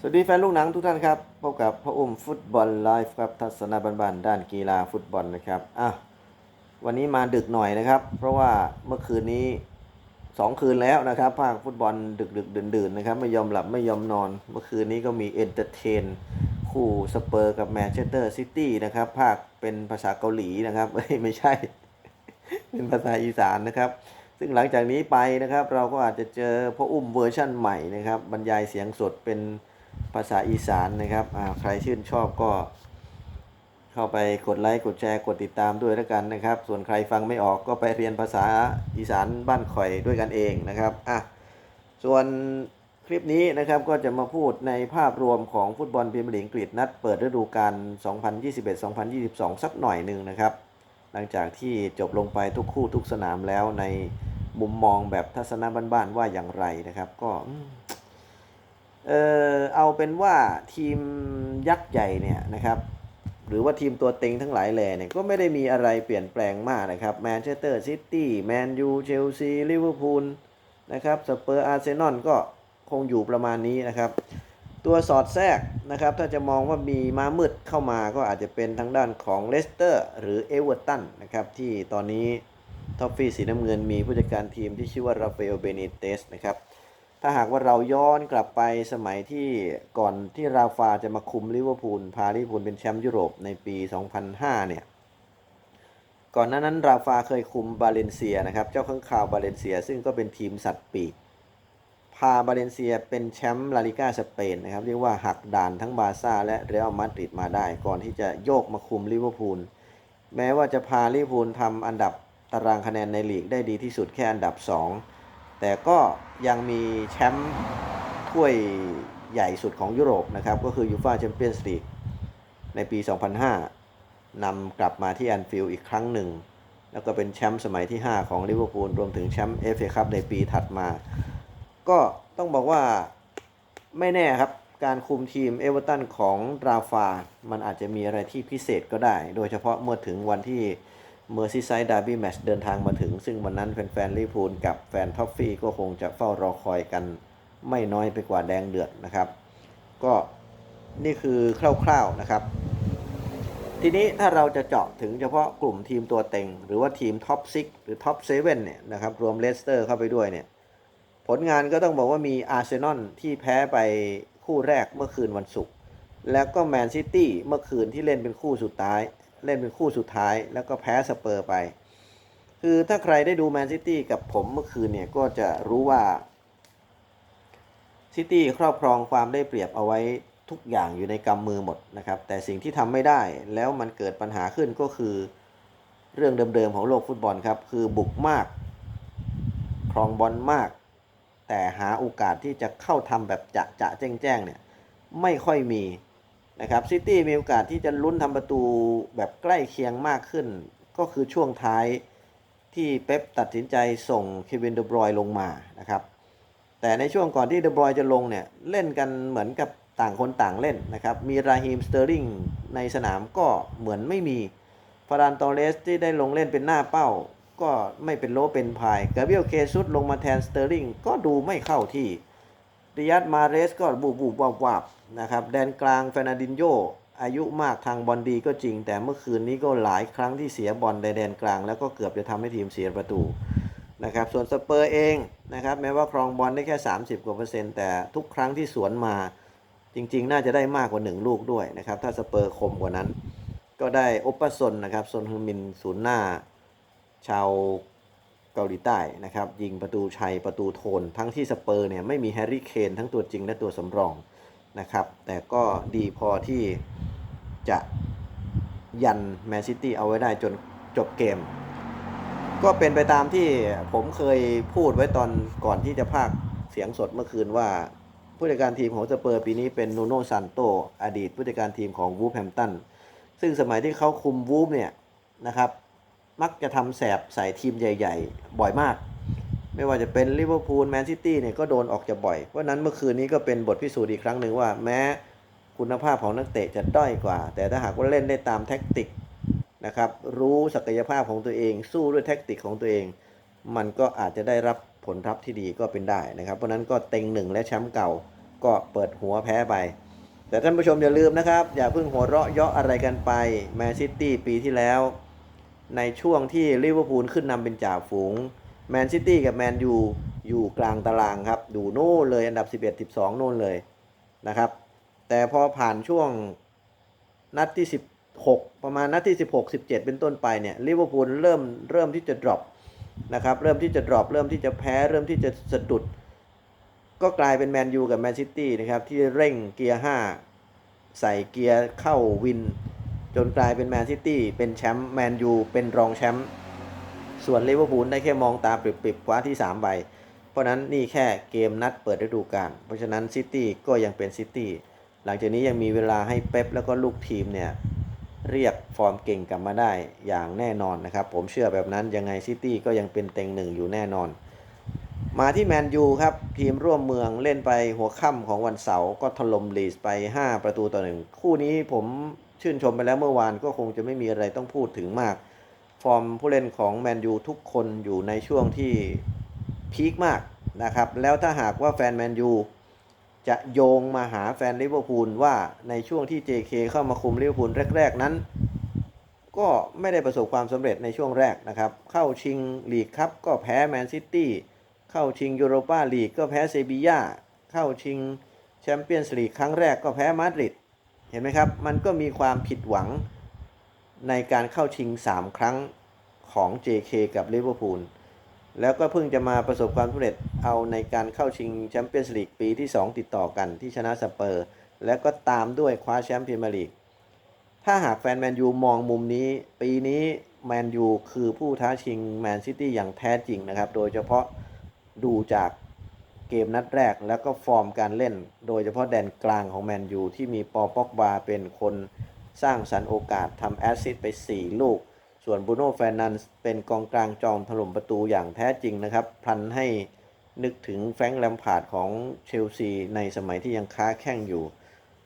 สวัสดีแฟนลูกหนังทุกท่านครับ พบกับพ่ออุ้มฟุตบอลไลฟ์ครับ ทัศนบันๆด้านกีฬาฟุตบอลนะครับ อะ วันนี้มาดึกหน่อยนะครับ เพราะว่าเมื่อคืนนี้สองคืนแล้วนะครับ ภาคฟุตบอลดึกดึกดื่นๆนะครับ ไม่ยอมหลับไม่ยอมนอน เมื่อคืนนี้ก็มีเอนเตอร์เทน คู่สเปอร์กับแมนเชสเตอร์ซิตี้นะครับ ภาคเป็นภาษาเกาหลีนะครับไม่ใช่ เป็นภาษาอีสานนะครับซึ่งหลังจากนี้ไปนะครับ เราก็อาจจะเจอพ่ออุ้มเวอร์ชั่นใหม่นะครับ บรรยายเสียงสดเป็น ภาษาอีสานนะครับใครชื่นชอบก็เข้าไปกดไลค์กดแชร์กดติดตามด้วยแล้วกันนะครับ ส่วนใครฟังไม่ออกก็ไปเรียนภาษาอีสานบ้านข่อยด้วยกันเองนะครับอะส่วนคลิปนี้นะครับก็จะมาพูดในภาพรวมของฟุตบอลพรีเมียร์ลีกอังกฤษนัดเปิดฤดูกาล 2021-2022 สักหน่อยหนึ่งนะครับ หลังจากที่จบลงไปทุกคู่ทุกสนามแล้วในมุมมองแบบทัศนะบ้านๆว่าอย่างไรนะครับ ก็ เออเอาเป็นว่าทีมยักษ์ใหญ่เนี่ยนะครับหรือว่าทีมตัวเต็งทั้งหลายแหล่เนี่ยก็ไม่ได้มีอะไรเปลี่ยนแปลงมากนะครับแมนเชสเตอร์ซิตี้แมนยูเชลซีลิเวอร์พูลนะครับสเปอร์อาร์เซนอลก็คงอยู่ประมาณนี้นะครับ ตัวสอดแทรกนะครับ ถ้าจะมองว่ามีมามืดเข้ามาก็อาจจะเป็นทางด้านของเลสเตอร์หรือเอเวอร์ตันนะครับ ที่ตอนนี้ท็อฟฟี่สีน้ำเงินมีผู้จัดการทีมที่ชื่อว่าราฟาเอลเบเนเตสนะครับ ถ้าหากว่าเราย้อนกลับไปสมัยที่ก่อนที่ราฟาจะมาคุมลิเวอร์พูลพาลิเวอร์พูลเป็นแชมป์ยุโรปในปี 2005 เนี่ย ก่อนหน้านั้นราฟาเคยคุมบาเลนเซียนะครับเจ้าข้างข่าวบาเลนเซีย ซึ่งก็เป็นทีมสัตว์ปีกพาบาเลนเซียเป็นแชมป์ลาลิก้าสเปนนะครับเรียกว่าหักด่านทั้งบาซ่าและเรอัลมาดริดมาได้ ก่อนที่จะโยกมาคุมลิเวอร์พูลแม้ว่าจะพาลิเวอร์พูลทำอันดับตารางคะแนนในลีกได้ดีที่สุดแค่อันดับ 2 แต่ก็ยังมีแชมป์ถ้วยใหญ่สุดของยุโรปนะครับ ก็คือยูฟ a าแชมเปี้ยนส์ลีกในปี 2005 นำกลับมาที่แอนฟิลด์อีกครั้งหนึ่ง แล้วก็เป็นแชมป์สมัยที่ 5 ของลิเวอร์พูลรวมถึงแชมป์เอฟเอคัพในปีถัดมา ก็ต้องบอกว่าไม่แน่ครับ การคุมทีมเอเวอร์ตันของราฟา มันอาจจะมีอะไรที่พิเศษก็ได้ โดยเฉพาะเมื่อถึงวันที่ เมอร์ซีไซด์ดาร์บี้แมช์เดินทางมาถึง ซึ่งวันนั้นแฟนๆลิพูลกับแฟนท็อฟฟี่ก็คงจะเฝ้ารอคอยกันไม่น้อยไปกว่าแดงเดือดนะครับ ก็นี่คือคร่าวๆนะครับ ทีนี้ถ้าเราจะเจาะถึงเฉพาะกลุ่มทีมตัวเต็ง หรือว่าทีมท็อป6หรือท็อป7เนี่ยนะครับรวมเลสเตอร์เข้าไปด้วยเนี่ยผลงานก็ต้องบอกว่ามีอาร์เซนอลที่แพ้ไปคู่แรกเมื่อคืนวันศุกร์แล้วก็แมนซิตี้เมื่อคืนที่เล่นเป็นคู่สุดท้าย เล่นเป็นคู่สุดท้าย แล้วก็แพ้สเปอร์ไป คือถ้าใครได้ดูแมนซิตี้กับผมเมื่อคืนเนี่ยก็จะรู้ว่าซิตี้ครอบครองความได้เปรียบเอาไว้ทุกอย่างอยู่ในกำมือหมดนะครับ แต่สิ่งที่ทำไม่ได้แล้วมันเกิดปัญหาขึ้นก็คือเรื่องเดิมๆของโลกฟุตบอลครับ คือบุกมาก ครองบอลมาก แต่หาโอกาสที่จะเข้าทำแบบจะจะแจ้งแจ้งเนี่ยไม่ค่อยมี นะครับซิตี้มีโอกาสที่จะลุ้นทำประตูแบบใกล้เคียงมากขึ้น ก็คือช่วงท้ายที่เป๊ปตัดสินใจส่งเควินเดบรอยลงมานะครับ แต่ในช่วงก่อนที่เดบรอยจะลงเนี่ย เล่นกันเหมือนกับต่างคนต่างเล่นนะครับ มีราฮิมสเตอร์ลิงในสนามก็เหมือนไม่มีฟารานตอเรสที่ได้ลงเล่นเป็นหน้าเป้า ก็ไม่เป็นโลเป็นพาย เกเบียลเคซุสลงมาแทนสเตอร์ลิงก็ดูไม่เข้าที่ ริยัตมาเรสก็บูบบูบวับวับนะครับแดนกลางเฟนันดินโยอายุมากทางบอลดีก็จริง แต่เมื่อคืนนี้ก็หลายครั้งที่เสียบอลในแดนกลาง แล้วก็เกือบจะทำให้ทีมเสียประตูนะครับส่วนสเปอร์เองนะครับแม้ว่าครองบอลได้แค่ 30กว่าเปอร์เซ็นต์แต่ทุกครั้งที่สวนมา จริง ๆ น่าจะได้มากกว่า 1 ลูกด้วยนะครับถ้าสเปอร์คมกว่านั้น ก็ได้อปปซนนะครับซนฮึมินศูนย์หน้า ชาว เกาหลีใต้นะครับยิงประตูชัยประตูโทน ทั้งที่สเปอร์เนี่ยไม่มีแฮร์รี่เคนทั้งตัวจริงและตัวสำรองนะครับแต่ก็ดีพอที่จะยันแมนซิตี้เอาไว้ได้จนจบเกม ก็เป็นไปตามที่ผมเคยพูดไว้ตอนก่อนที่จะพากเสียงสดเมื่อคืนว่าผู้จัดการทีมของสเปอร์ปีนี้เป็นนูโน่ซันโตอดีตผู้จัดการทีมของวูฟแฮมตันซึ่งสมัยที่เขาคุมวูฟเนี่ยนะครับ มักจะทำแสบใส่ทีมใหญ่ ๆ บ่อยมาก ไม่ว่าจะเป็นลิเวอร์พูลแมนซิตี้เนี่ยก็โดนออกจะบ่อย เพราะนั้นเมื่อคืนนี้ก็เป็นบทพิสูจน์อีกครั้งหนึ่งว่าแม้คุณภาพของนักเตะจะด้อยกว่า แต่ถ้าหากว่าเล่นได้ตามแท็กติกนะครับ รู้ศักยภาพของตัวเอง สู้ด้วยแท็กติกของตัวเอง มันก็อาจจะได้รับผลลัพที่ดีก็เป็นได้นะครับ เพราะนั้นก็เต็งหนึ่งและแชมป์เก่าก็เปิดหัวแพ้ไป แต่ท่านผู้ชมอย่าลืมนะครับ อย่าเพิ่งหัวเราะเยาะอะไรกันไปแมนซิตี้ปีที่แล้ว ในช่วงที่ลิเวอร์พูลขึ้นนำเป็นจ่าฝูงแมนซิตี้กับแมนยูอยู่กลางตารางครับ ดูโน่นเลยอันดับ 11 12 โน่นเลยนะครับ แต่พอผ่านช่วงนัดที่ 16 ประมาณนัดที่ 16 17 เป็นต้นไปเนี่ยลิเวอร์พูลเริ่มเริ่มที่จะ drop นะครับเริ่มที่จะ drop เริ่มที่จะแพ้เริ่มที่จะสะดุด ก็กลายเป็นแมนยูกับแมนซิตี้นะครับที่เร่งเกียร์ 5 ใส่เกียร์เข้าวิน จนกลายเป็นแมนซิตี้เป็นแชมป์แมนยูเป็นรองแชมป์ส่วนลิเวอร์พูลได้แค่มองตาปริบๆคว้าที่ 3 ใบ เพราะนั้นนี่แค่เกมนัดเปิดฤดูกาลเพราะฉะนั้นซิตี้ก็ยังเป็นซิตี้หลังจากนี้ยังมีเวลาให้เป๊ปแล้วก็ลูกทีมเนี่ยเรียกฟอร์มเก่งกลับมาได้อย่างแน่นอนนะครับ ผมเชื่อแบบนั้นยังไงซิตี้ก็ยังเป็นเต็งหนึ่งอยู่แน่นอน มาที่แมนยูครับ ทีมร่วมเมืองเล่นไปหัวค่ำของวันเสาร์ก็ถล่มลีสไป 5 ประตูต่อหนึ่งคู่นี้ผม ชื่นชมไปแล้วเมื่อวานก็คงจะไม่มีอะไรต้องพูดถึงมาก ฟอร์มผู้เล่นของแมนยูทุกคนอยู่ในช่วงที่พีคมากนะครับ แล้วถ้าหากว่าแฟนแมนยูจะโยงมาหาแฟนลิเวอร์พูลว่าในช่วงที่ JK เข้ามาคุมลิเวอร์พูลแรก ๆ นั้น ก็ไม่ได้ประสบความสำเร็จในช่วงแรกนะครับ เข้าชิงลีกครับก็แพ้แมนซิตี้เข้าชิงยูโรปาลีกก็แพ้เซบีย่าเข้าชิงแชมเปี้ยนส์ลีกครั้งแรกก็แพ้มาดริด ห็นไหมครับ มันก็มีความผิดหวังในการเข้าชิง 3 ครั้งของ JK กับลิเวอร์พูลแล้วก็เพิ่งจะมาประสบความสำเร็จเอาในการเข้าชิงแชมเปี้ยนส์ลีกปีที่ 2 ติดต่อกันที่ชนะสเปอร์ แล้วก็ตามด้วยคว้าแชมป์พรีเมียร์ลีก ถ้าหากแฟนแมนยูมองมุมนี้ ปีนี้แมนยูคือผู้ท้าชิงแมนซิตี้อย่างแท้จริงนะครับ โดยเฉพาะดูจาก เกมนัดแรกแล้วก็ฟอร์มการเล่น โดยเฉพาะแดนกลางของแมนยูที่มีปอปอกบาเป็นคนสร้างสรรค์โอกาสทำแอสซิสต์ไป 4 ลูก ส่วนบูโน่แฟร์นันส์เป็นกองกลางจอมถล่มประตูอย่างแท้จริงนะครับ พันให้นึกถึงแฟรงค์แลมพาร์ดของเชลซีในสมัยที่ยังค้าแข่งอยู่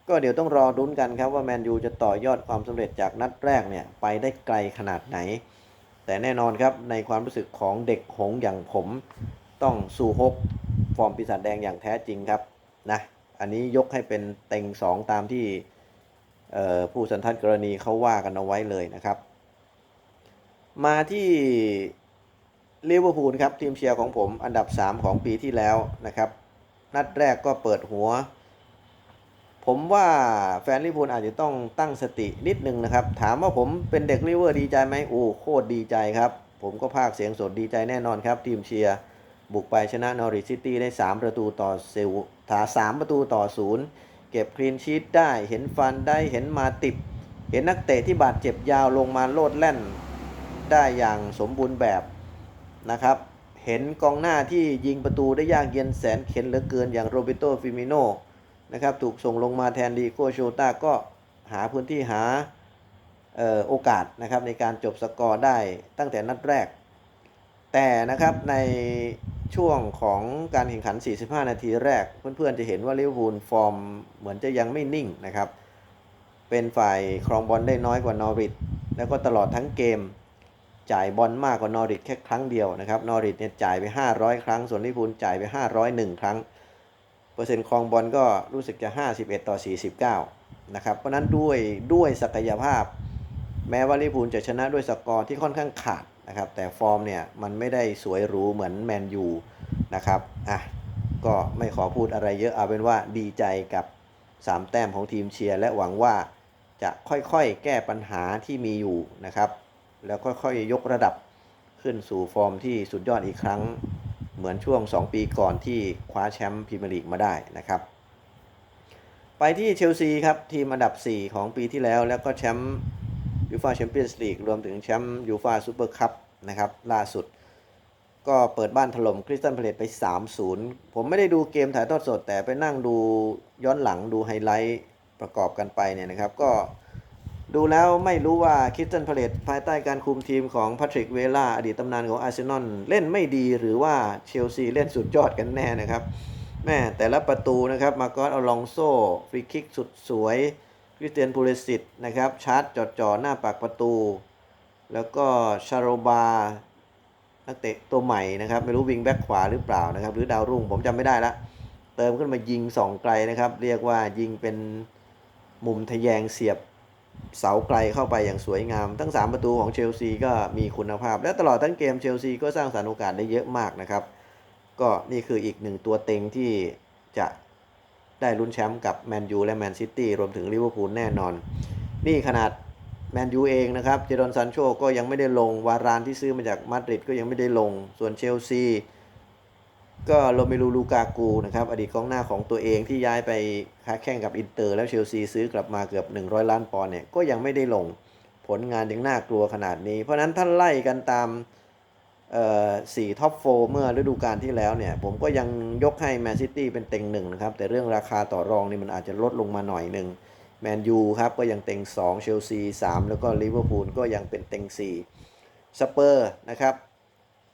ก็เดี๋ยวต้องรอรุ้นกันครับว่าแมนยูจะต่อยอดความสำเร็จจากนัดแรกเนี่ยไปได้ไกลขนาดไหน แต่แน่นอนครับในความรู้สึกของเด็กหงอย่างผมต้องสู้ฮก ฟอร์มปีศาจแดงอย่างแท้จริงครับนะอันนี้ยกให้เป็นเต็งสองตามที่ผู้สันทัดกรณีเขาว่ากันเอาไว้เลยนะครับ มาที่ลิเวอร์พูลครับทีมเชียร์ของผมอันดับ 3 ของปีที่แล้วนะครับ นัดแรกก็เปิดหัว ผมว่าแฟนลิเวอร์พูลอาจจะต้องตั้งสตินิดนึงนะครับ ถามว่าผมเป็นเด็กลิเวอร์ดีใจไหมโอ้โคตรดีใจครับ ผมก็พากเสียงสดดีใจแน่นอนครับ ทีมเชียร์ บุกไปชนะนอริซิตี้ได้ 3 ประตูต่อเซลถา3ประตูต่อศูนย์เก็บคลีนชีตได้เห็นฟันได้เห็นมาติบเห็นนักเตะที่บาดเจ็บยาวลงมาโลดแล่นได้อย่างสมบูรณ์แบบนะครับ เห็นกองหน้าที่ยิงประตูได้ยากเย็นแสนเข็นเหลือเกินอย่างโรเบโตฟิมิโนนะครับถูกส่งลงมาแทนดีโกโชตาก็หาพื้นที่หาออโอกาสนะครับในการจบสกอร์ได้ตั้งแต่นัดแรก แต่นะครับใน ช่วงของการแข่งขัน 45 นาทีแรก เพื่อนๆจะเห็นว่าลิเวอร์พูลฟอร์มเหมือนจะยังไม่นิ่งนะครับ เป็นฝ่ายครองบอลได้น้อยกว่านอริทแล้วก็ตลอดทั้งเกม จ่ายบอลมากกว่านอริทแค่ครั้งเดียวนะครับ นอริทเนี่ยจ่ายไป 500 ครั้ง ส่วนลิเวอร์พูลจ่ายไป 501 ครั้ง เปอร์เซ็นต์ครองบอลก็รู้สึกจะ 51 ต่อ 49 นะครับ เพราะนั้นด้วยด้วยศักยภาพ แม้ว่าลิเวอร์พูลจะชนะด้วยสกอร์ที่ค่อนข้างขาด นะครับแต่ฟอร์มเนี่ยมันไม่ได้สวยหรูเหมือนแมนยูนะครับอะก็ไม่ขอพูดอะไรเยอะเอาเป็นว่าดีใจกับ 3 แต้มของทีมเชียร์และหวังว่าจะค่อยๆ แก้ปัญหาที่มีอยู่นะครับ แล้วค่อยๆ ยกระดับขึ้นสู่ฟอร์มที่สุดยอดอีกครั้ง เหมือนช่วง 2 ปีก่อนที่คว้าแชมป์พรีเมียร์ลีกมาได้นะครับ ไปที่เชลซีครับ ทีมอันดับ 4 ของปีที่แล้วแล้วก็แชมป์ ยูฟาแชมเปี้ยนส์ลีกรวมถึงแชมป์ยูฟาซูเปอร์คัพนะครับล่าสุด ก็เปิดบ้านถล่มคริสตันพลตไป 3-0 ผมไม่ได้ดูเกมถ่ายทอดสด แต่ไปนั่งดูย้อนหลังดูไฮไลท์ประกอบกันไปเนี่ยนะครับ ก็ดูแล้วไม่รู้ว่าคริสตันพาเลตภายใต้การคุมทีมของพาทริกเวล่าอดีตตำนานของอาร์เซนอลเล่นไม่ดีหรือว่าเชลซีเล่นสุดยอดกันแน่นะครับแม่แต่ละประตูนะครับมาโกอสอลองโซฟรีคิกสุดสวย คริเตียนพูเลสิตนะครับชาร์จจอดจ่อหน้าปากประตู แล้วก็ชาโรบานักเตะตัวใหม่นะครับ ไม่รู้วิงแบ็คขวาหรือเปล่านะครับ หรือดาวรุ่งผมจำไม่ได้ละ เติมขึ้นมายิงสองไกลนะครับ เรียกว่ายิงเป็นมุมทะแยงเสียบเสาไกลเข้าไปอย่างสวยงาม ทั้ง 3 ประตูของเชลซีก็มีคุณภาพ และตลอดทั้งเกมเชลซีก็สร้างสรรค์โอกาสได้เยอะมากนะครับ ก็นี่คืออีกหนึ่งตัวเต็งที่จะ ได้ลุ้นแชมป์กับแมนยูและแมนซิตี้รวมถึงลิเวอร์พูลแน่นอน นี่ขนาดแมนยูเองนะครับ เจดอนซันโชก็ยังไม่ได้ลง วารานที่ซื้อมาจากมาดริดก็ยังไม่ได้ลง ส่วนเชลซีก็โรเมลูลูกากูนะครับ อดีตกองหน้าของตัวเองที่ย้ายไปค้าแข่งกับอินเตอร์ แล้วเชลซีซื้อกลับมาเกือบ 100 ล้านปอนด์เนี่ยก็ยังไม่ได้ลง ผลงานยังน่ากลัวขนาดนี้ เพราะนั้นถ้าไล่กันตาม สี่ท็อปโฟเมื่อฤดูกาลที่แล้วเนี่ย ผมก็ยังยกให้แมนซิตี้เป็นเต็งหนึ่งนะครับ แต่เรื่องราคาต่อรองนี่มันอาจจะลดลงมาหน่อยหนึ่งแมนยูครับก็ยังเต็ง 2 เชลซี 3 แล้วก็ลิเวอร์พูลก็ยังเป็นเต็ง 4 สเปอร์นะครับ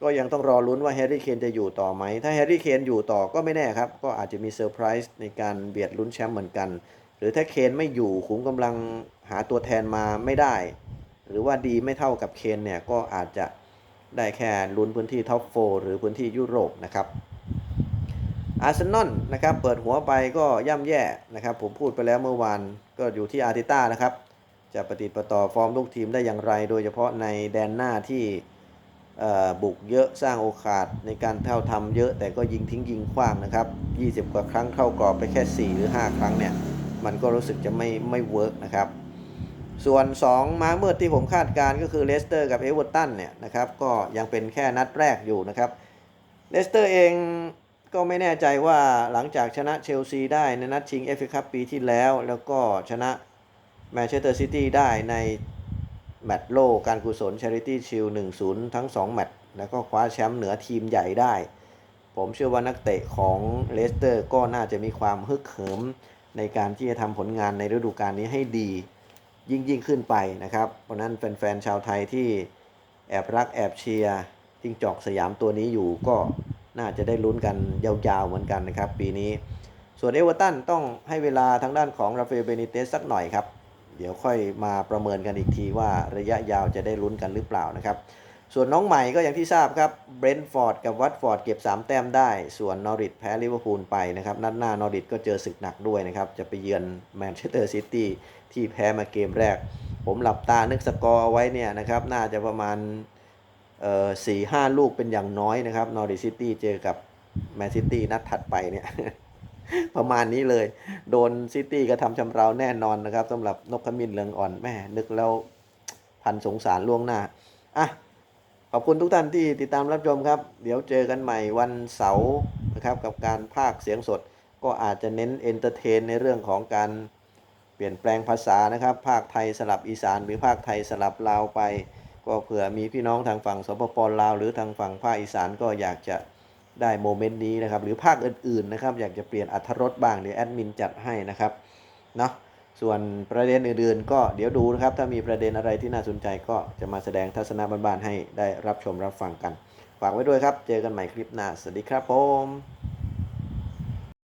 ก็ยังต้องรอลุ้นว่าแฮร์รี่เคนจะอยู่ต่อไหม ถ้าแฮร์รี่เคนอยู่ต่อก็ไม่แน่ครับ ก็อาจจะมีเซอร์ไพรส์ในการเบียดลุ้นแชมป์เหมือนกัน หรือถ้าเคนไม่อยู่ขุมกำลังหาตัวแทนมาไม่ได้ หรือว่าดีไม่เท่ากับเคนเนี่ยก็อาจจะ ได้แค่ลุ้นพื้นที่ท็อปโฟหรือพื้นที่ยุโรปนะครับอาร์เซนอลนะครับเปิดหัวไปก็ย่ำแย่นะครับ ผมพูดไปแล้วเมื่อวานก็อยู่ที่อาร์ติต้านะครับ จะปฏิปต่อฟอร์มลูกทีมได้อย่างไร โดยเฉพาะในแดนหน้าที่บุกเยอะสร้างโอกาสในการเท่าทำเยอะ แต่ก็ยิงทิ้งยิงขว้างนะครับ 20 กว่าครั้งเข้ากรอบไปแค่ 4 หรือ 5 ครั้งเนี่ย มันก็รู้สึกจะไม่ไม่เวิร์กนะครับ ส่วน 2 ม้ามืดที่ผมคาดการก็คือเลสเตอร์กับเอเวอร์ตันเนี่ยนะครับก็ยังเป็นแค่นัดแรกอยู่นะครับเลสเตอร์เองก็ไม่แน่ใจว่าหลังจากชนะเชลซีได้ในนัดชิงเอฟเอคัพปีที่แล้ว แล้วก็ชนะแมนเชสเตอร์ซิตี้ได้ในแมตช์โลกการกุศล Charity Shield 1-0 ทั้ง 2 แมตช์แล้วก็คว้าแชมป์เหนือทีมใหญ่ได้ ผมเชื่อว่านักเตะของเลสเตอร์ก็น่าจะมีความฮึกเหิมในการที่จะทำผลงานในฤดูกาลนี้ให้ดี ยิ่งยิ่งขึ้นไปนะครับ เพราะนั้นแฟนๆชาวไทยที่แอบรักแอบเชียร์จิ้งจอกสยามตัวนี้อยู่ก็น่าจะได้ลุ้นกันยาวๆเหมือนกันนะครับ ปีนี้ ส่วนเอเวอร์ตันต้องให้เวลาทางด้านของราฟาเอลเบนิเตสสักหน่อยครับ เดี๋ยวค่อยมาประเมินกันอีกทีว่าระยะยาวจะได้ลุ้นกันหรือเปล่านะครับ ส่วนน้องใหม่ก็อย่างที่ทราบครับเบรนท์ฟอร์ดกับวัตฟอร์ดเก็บ 3 แต้มได้ ส่วนนอริทแพ้ลิเวอร์พูลไปนะครับ นัดหน้านอริทก็เจอศึกหนักด้วยนะครับ จะไปเยือนแมนเชสเตอร์ซิตี้ที่แพ้มาเกมแรก ผมหลับตานึกสกอร์เอาไว้เนี่ยนะครับ น่าจะประมาณเอ่อสี่ห้าลูกเป็นอย่างน้อยนะครับนอริทซิตี้เจอกับแมนซิตี้นัดถัดไปเนี่ยประมาณนี้เลย โดนซิตี้ก็ทำชำเราแน่นอนนะครับสำหรับนกขมิ้นเรืองอ่อนแม่นึกแล้วพันสงสารล่วงหน้าอะ ขอบคุณทุกท่านที่ติดตามรับชมครับ เดี๋ยวเจอกันใหม่วันเสาร์นะครับกับการภาคเสียงสด ก็อาจจะเน้นเอนเตอร์เทนในเรื่องของการเปลี่ยนแปลงภาษานะครับ ภาคไทยสลับอีสานหรือภาคไทยสลับลาวไป ก็เผื่อมีพี่น้องทางฝั่งสปปลาว หรือทางฝั่งภาคอีสานก็อยากจะได้โมเมนต์นี้นะครับ หรือภาคอื่นๆนะครับ อยากจะเปลี่ยนอัธรสบ้างเดี๋ยวแอดมินจัดให้นะครับเนาะ ส่วนประเด็นอื่นๆ ก็เดี๋ยวดูนะครับ ถ้ามีประเด็นอะไรที่น่าสนใจก็จะมาแสดงทัศนะบ้านๆให้ได้รับชมรับฟังกัน ฝากไว้ด้วยครับ เจอกันใหม่คลิปหน้า สวัสดีครับผม